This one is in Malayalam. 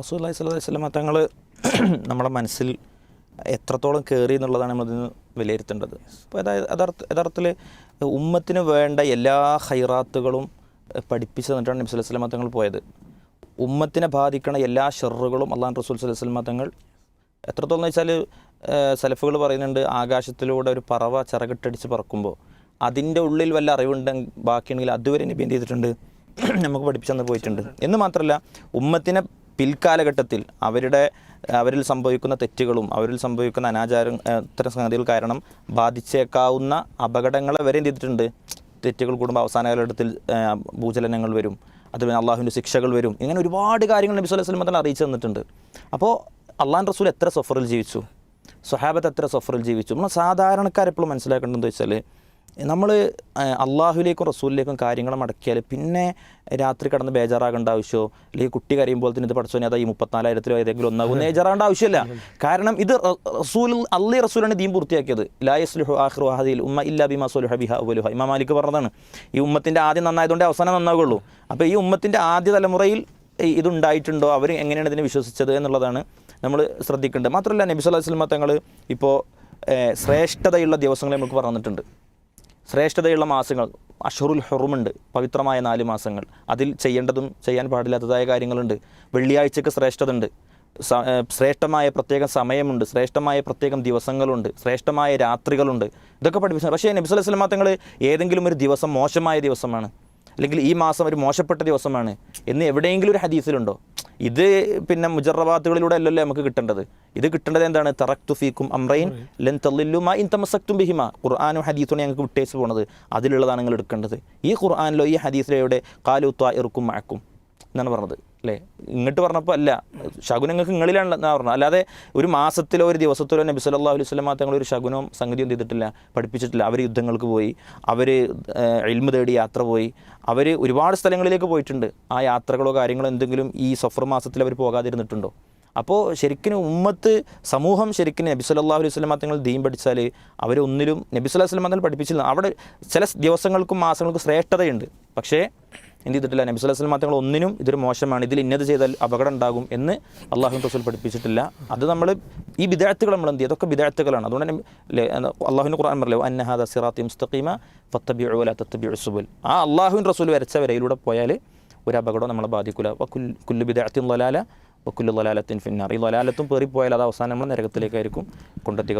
റസൂൽ അലൈഹി സ്വലാഹു വസ്ലമ തങ്ങൾ നമ്മുടെ മനസ്സിൽ എത്രത്തോളം കയറി എന്നുള്ളതാണ് നമ്മളിന്ന് വിലയിരുത്തേണ്ടത്. അപ്പോൾ അതായത് യഥാർത്ഥ യഥാർത്ഥത്തിൽ ഉമ്മത്തിന് വേണ്ട എല്ലാ ഹൈറാത്തുകളും പഠിപ്പിച്ചു തന്നിട്ടാണ് നബി സ്വല്ലല്ലാഹു അലൈഹി തങ്ങൾ പോയത്. ഉമ്മത്തിനെ ബാധിക്കണ എല്ലാ ഷെറുകളും അള്ളാഹ് റസൂൽ അലൈഹി വസല്ലമ തങ്ങൾ എത്രത്തോളം എന്ന് വെച്ചാൽ സലഫുകൾ പറയുന്നുണ്ട് ആകാശത്തിലൂടെ ഒരു പറവ ചിറകിട്ടടിച്ച് പറക്കുമ്പോൾ അതിന്റെ ഉള്ളിൽ വല്ല അറിവുണ്ടെങ്കിൽ ബാക്കിയുണ്ടെങ്കിൽ അതുവരെ നബി എന്ത് ചെയ്തിട്ടുണ്ട്? നമുക്ക് പഠിപ്പിച്ചു തന്നു പോയിട്ടുണ്ട്. എന്ന് മാത്രമല്ല ഉമ്മത്തിനെ പിൽക്കാലഘട്ടത്തിൽ അവരുടെ അവരിൽ സംഭവിക്കുന്ന തെറ്റുകളും അവരിൽ സംഭവിക്കുന്ന അനാചാര ഇത്തരം സംഗതികൾ കാരണം ബാധിച്ചേക്കാവുന്ന അപകടങ്ങളെ വരെ എന്ത് ചെയ്തിട്ടുണ്ട്? തെറ്റുകൾ കൂടുമ്പോൾ അവസാന കാലഘട്ടത്തിൽ ഭൂചലനങ്ങൾ വരും. അതുപോലെ അള്ളാഹുവിന്റെ ശിക്ഷകൾ വരും. ഇങ്ങനെ ഒരുപാട് കാര്യങ്ങൾ നബി സ്വല്ലല്ലാഹു അലൈഹി തന്നെ അറിയിച്ചു തന്നിട്ടുണ്ട്. അപ്പോൾ അള്ളാൻ റസൂൽ എത്ര സഫറിൽ ജീവിച്ചു? സ്വഹാബത്ത് എത്ര സഫറിൽ ജീവിച്ചു? നമ്മൾ സാധാരണക്കാരെപ്പോഴും മനസ്സിലാക്കേണ്ടതെന്ന് വെച്ചാൽ നമ്മൾ അള്ളാഹുലേക്കും റസൂലിലേക്കും കാര്യങ്ങൾ മടക്കിയാൽ പിന്നെ രാത്രി കടന്ന് ബേജാറാകേണ്ട ആവശ്യമോ അല്ലെങ്കിൽ കുട്ടി കരയുമ്പോൾ തന്നെ ഇത് പഠിച്ചോ? അതാ ഈ മുപ്പത്തിനാലായിരത്തിലോ ഏതെങ്കിലും ഒന്നാകും. ബേജാറാകേണ്ട ആവശ്യമില്ല. കാരണം ഇത് റസൂൽ അള്ളി റസൂലാണ് ദീൻ പൂർത്തിയാക്കിയത്. ലായസ്ലുഹു ആഖിറു അഹദിൽ ഉമ്മ ഇല്ലാ ബിമാ സുലുഹ ബിഹ ഉലുഹ ഇമാം മാലിക് പറഞ്ഞതാണ്. ഈ ഉമ്മത്തിന്റെ ആദ്യം നന്നായതുകൊണ്ട് അവസാനം നന്നാകുള്ളൂ അപ്പോൾ ഈ ഉമ്മത്തിന്റെ ആദ്യ തലമുറയിൽ ഇതുണ്ടായിട്ടുണ്ടോ? അവർ എങ്ങനെയാണ് ഇതിനെ വിശ്വസിച്ചത് എന്നുള്ളതാണ് നമ്മൾ ശ്രദ്ധിക്കേണ്ടത്. മാത്രമല്ല നബി അലൈഹി തങ്ങൾ ഇപ്പോൾ ശ്രേഷ്ഠതയുള്ള ദിവസങ്ങളെ നമുക്ക് പറഞ്ഞിട്ടുണ്ട്. ശ്രേഷ്ഠതയുള്ള മാസങ്ങൾ അഷറുൽ ഹുറുമുണ്ട് പവിത്രമായ നാല് മാസങ്ങൾ. അതിൽ ചെയ്യേണ്ടതും ചെയ്യാൻ പാടില്ലാത്തതായ കാര്യങ്ങളുണ്ട്. വെള്ളിയാഴ്ചക്ക് ശ്രേഷ്ഠത ഉണ്ട് ശ്രേഷ്ഠമായ പ്രത്യേകം സമയമുണ്ട് ശ്രേഷ്ഠമായ പ്രത്യേകം ദിവസങ്ങളുണ്ട് ശ്രേഷ്ഠമായ രാത്രികളുണ്ട്. ഇതൊക്കെ പഠിപ്പിച്ചു പക്ഷേ നബി അലൈഹി വസല്ലം തങ്ങൾ ഏതെങ്കിലും ഒരു ദിവസം മോശമായ ദിവസമാണ് അല്ലെങ്കിൽ ഈ മാസം ഒരു മോശപ്പെട്ട ദിവസമാണ് എന്ന് എവിടെയെങ്കിലും ഒരു ഹദീസിലുണ്ടോ? ഇത് പിന്നെ മുജറബാത്തുകളിലൂടെ അല്ലല്ലോ നമുക്ക് കിട്ടേണ്ടത്? ഇത് കിട്ടേണ്ടത് എന്താണ്? തറക്തു ഫീക്കും അമ്രൈൻ ലെൻ തള്ളില്ലുമാ ഇൻ തമസക്തും ബിഹിമ. ഖുർആാനും ഹദീസും ഞങ്ങൾക്ക് വിട്ടേച്ച് പോണത്. അതിലുള്ളതാണ് നിങ്ങൾ എടുക്കേണ്ടത്. ഈ ഖുർആാനിലോ ഈ ഹദീസിലോ ഇവിടെ കാലു ഇറുക്കും മഴക്കും എന്നാണ് പറഞ്ഞത്. അല്ലേ? ഇങ്ങോട്ട് പറഞ്ഞപ്പോൾ അല്ല. ശകുനങ്ങൾക്ക് നിങ്ങളിലാണ് എന്നാ പറഞ്ഞത്. അല്ലാതെ ഒരു മാസത്തിലോ ഒരു ദിവസത്തിലോ നബി സല്ലാ അലൈഹി സ്വലം തങ്ങൾ ഒരു ശകുനവും സംഗതിയും ചെയ്തിട്ടില്ല. പഠിപ്പിച്ചിട്ടില്ല. അവർ യുദ്ധങ്ങൾക്ക് പോയി. അവർ എൽമ തേടി യാത്ര പോയി. അവർ ഒരുപാട് സ്ഥലങ്ങളിലേക്ക് പോയിട്ടുണ്ട്. ആ യാത്രകളോ കാര്യങ്ങളോ എന്തെങ്കിലും ഈ സഫർ മാസത്തിൽ അവർ പോകാതിരുന്നിട്ടുണ്ടോ? അപ്പോൾ ശരിക്കും ഉമ്മത്ത് സമൂഹം ശരിക്കും നബി സല്ലാ അലൈഹി സ്വലം തങ്ങൾ ദീൻ പഠിച്ചാൽ അവരൊന്നിലും നബി അലൈഹി വസല്ലം തങ്ങൾ പഠിപ്പിച്ചില്ല. അവിടെ ചില ദിവസങ്ങൾക്കും മാസങ്ങൾക്കും ശ്രേഷ്ഠതയുണ്ട്. പക്ഷേ എന്ത് ചെയ്തിട്ടില്ല? നബി സല്ലല്ലാഹു അലൈഹി മാത്രങ്ങൾ ഒന്നിനും ഇതൊരു മോശമാണ്. ഇതിൽ ഇന്നത് ചെയ്താൽ അപകടം ഉണ്ടാകും എന്ന് അള്ളാഹു റസൂൽ പഠിപ്പിച്ചിട്ടില്ല. അത് നമ്മൾ ഈ വിദാർത്ഥികൾ നമ്മൾ എന്ത് ചെയ്യും? അതൊക്കെ വിദാർത്ഥികളാണ് അതുകൊണ്ട് അള്ളാഹുവിന്റെ ഖുർആൻ പറയല്ലോ അന്നഹാദ സിറാത്തി മുസ്തഖീമ ഫത്തബി വലാ തത്തബി സുബുൽ. ആ അള്ളാഹുവിൻ റസൂൽ വരച്ച വരയിലൂടെ പോയാൽ ഒരു അപകടം നമ്മളെ ബാധിക്കില്ല കുല്ലു ബിദഅത്തിൻ ലലാല വക്കുല്ലു ലലാലത്തിൻ ഫിന്നാർ. ഈ ലലാലത്തും പേറിപ്പോയാൽ അത് അവസാനം നമ്മൾ നരകത്തിലേക്കായിരിക്കും കൊണ്ടെത്തിക്കുക.